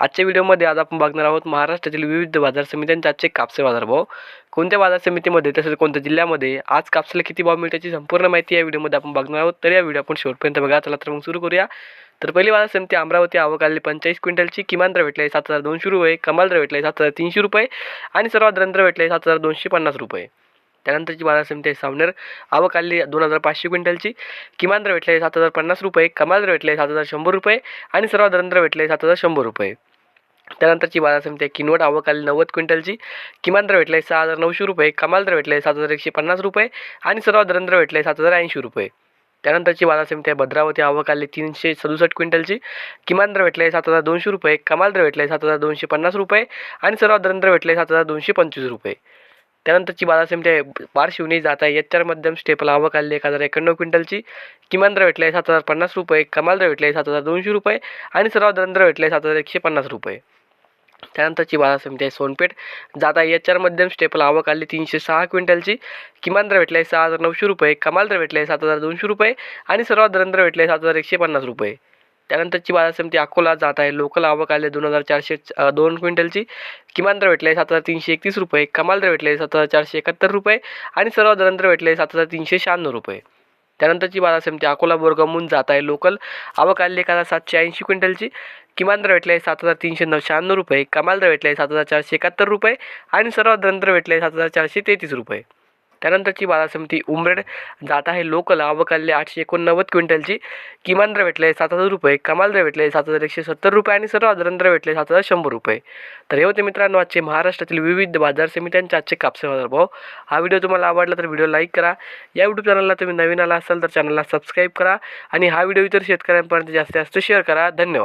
आजच्या व्हिडिओमध्ये आज आपण बघणार आहोत महाराष्ट्रातील विविध बाजार समित्यांचे आजचे कापसे बाजारभाव. कोणत्या बाजार समितीमध्ये तसेच कोणत्या जिल्ह्यामध्ये आज कापसाला किती भाव मिळते याची संपूर्ण माहिती या व्हिडिओमध्ये आपण बघणार आहोत. तर या व्हिडिओ आपण शेवटपर्यंत बघा. चला तर मग सुरू करूया. तर पहिली बाजार समिती अमरावती आवक आली पंचेचाळीस क्विंटलची किमान दर भेटले सात हजार दोनशे रुपये कमाल दर भेटले सात हजार तीनशे रुपये आणि सर्वात दर भेटले सात हजार दोनशे पन्नास रुपये. त्यानंतरची बाजार समिती आहे सावनेर. आवक आली दोन हजार पाचशे क्विंटलची किमान दर भेटले सात हजार पन्नास रुपये कमाल दर भेटले सात हजार शंभर रुपये आणि सर्वात दर भेटले सात हजार शंभर रुपये. त्यानंतरची बाजार समिती आहे. किनवट आवक आली नव्वद क्विंटलची. किमान दर आहे सहा हजार नऊशे रुपये. कमाल दर भेटले सात हजार एकशे पन्नास रुपये. आणि सर्वात दर भेटले सात हजार ऐंशी रुपये. त्यानंतरची बाजार समिती आहे. भद्रावती आवक आली तीनशे सदुसष्ट क्विंटलची. किमान दर भेटले सात हजार दोनशे रुपये. कमाल दर भेटले सात हजार दोनशे पन्नास रुपये. आणि सर्वात दर भेटले सात हजार दोनशे पंचवीस रुपये. त्यानंतरची बाजार समिती आहे. बार शिवणी जात आहे. एच मध्यम स्टेपला आवक आली एक हजार एक्याण्णव क्विंटलची. किमान दर भेटले सात हजार पन्नास रुपये. कमाल दर भेटले सात हजार दोनशे रुपये. आणि सर्वात दर भेटले सात हजार एकशे पन्नास रुपये. त्यानंतरची बाजार समिती आहे सोनपेठ. जाता एच आर मध्यम स्टेपल आवक आली तीनशे सहा क्विंटलची. किमान दर भेटले सहा हजार नऊशे रुपये कमाल दर भेटले सात हजार दोनशे रुपये आणि सर्वात दर भेटले सात हजार एकशे पन्नास रुपये. त्यानंतरची बाजार समिती अकोला जात आहे लोकल आवक आले दोन हजार चारशे दोन क्विंटलची. किमान दर आहे सात हजार तीनशे एकतीस रुपये कमाल दर भेटले सात हजार चारशे एकाहत्तर रुपये आणि सर्वात दर भेटले सात हजार तीनशे शहाण्णव रुपये. त्यानंतरची बाजार समिती अकोला बोरगमून जात आहे लोकल आवक आली एक हजार सातशे ऐंशी क्विंटलची. किमान दर भेटले सात हजार तीनशे नऊ शहाण्णव रुपये कमाल दर भेटले सात हजार चारशे एकाहत्तर रुपये आणि सर्वात दर भेटले सात हजार चारशे तेहतीस रुपये. त्यानंतरची बाजार समिती उमरेड जात आहे लोकल आवक आठशे एकोणनव्वद क्विंटलची. किमान दर भेटले सात हजार रुपये कमाल दर भेटले सात हजार एकशे सत्तर रुपये आणि सर्वात दर भेटले सात हजार शंभर रुपये. तर हे होते मित्रांनो आजचे महाराष्ट्रातील विविध बाजार समित्यांचे आजचे कापसे बाजार भाव. हा व्हिडिओ तुम्हाला आवडला तर व्हिडिओ लाईक करा. या यूट्यूब चॅनलला तुम्ही नवीन आला असाल तर चॅनलला सबस्क्राईब करा आणि हा व्हिडिओ इतर शेतकऱ्यांपर्यंत जास्तीत जास्त शेअर करा. धन्यवाद.